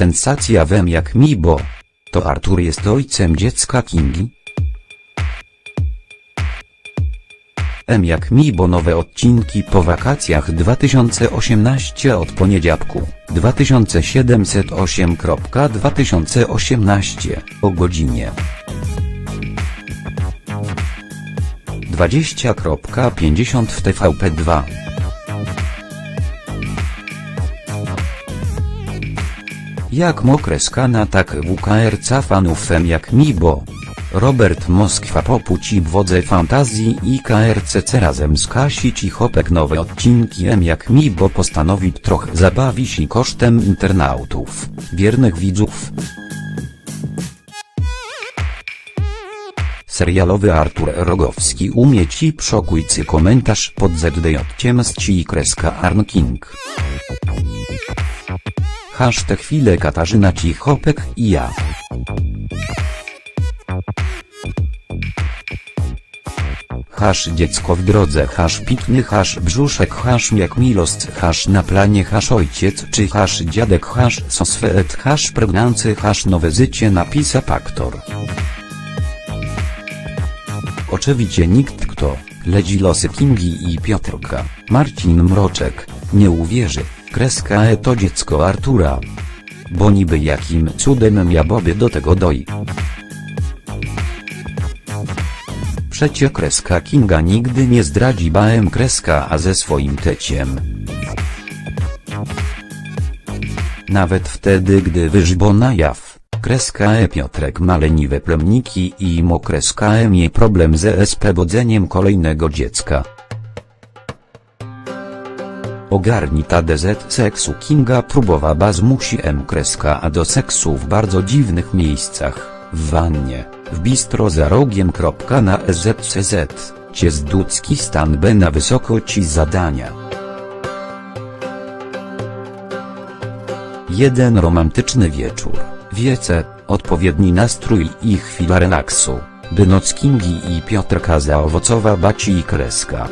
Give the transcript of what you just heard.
Sensacja wem jak mi bo. To Artur jest ojcem dziecka Kingi? M jak mi bo nowe odcinki po wakacjach 2018 od poniedziałku 2708.2018 o godzinie 20.50 w TVP2 Jak mokreska na tak WKRC fanów jak mi bo. Robert Moskwa po płci w wodze fantazji i KRCC razem z Kasi Cichopek nowe odcinki M jak mi bo postanowi trochę zabawić i kosztem internautów, wiernych widzów. Serialowy Artur Rogowski umie ci przokujcy komentarz pod ZDJ ciemści i kreska Arnking. Hashtag chwilę Katarzyna Cichopek i ja. Hasz dziecko w drodze, hasz pitny, hasz brzuszek, hasz jak milost, hasz na planie, hasz ojciec czy hasz dziadek, hasz sosfeet, hasz pregnancy, hasz nowe życie napisa paktor. Oczywiście nikt kto, ledzi losy Kingi i Piotrka, Marcin Mroczek, nie uwierzy, kreska e to dziecko Artura. Bo niby jakim cudem ja do tego doi. Przecie kreska Kinga nigdy nie zdradzi bałem kreska a ze swoim teciem. Nawet wtedy gdy wyżbo na jaw, kreska e Piotrek ma leniwe plemniki i mo kreska e mie problem z ESP wodzeniem kolejnego dziecka. Ogarni ta DZ seksu Kinga próbowa baz musi M kreska a do seksu w bardzo dziwnych miejscach, w wannie, w bistro za rogiem. Na SZCZ, ciezducki stan B na wysokości zadania. Jeden romantyczny wieczór, wiece, odpowiedni nastrój i chwila relaksu, by noc Kingi i Piotrka zaowocowa baci i kreska.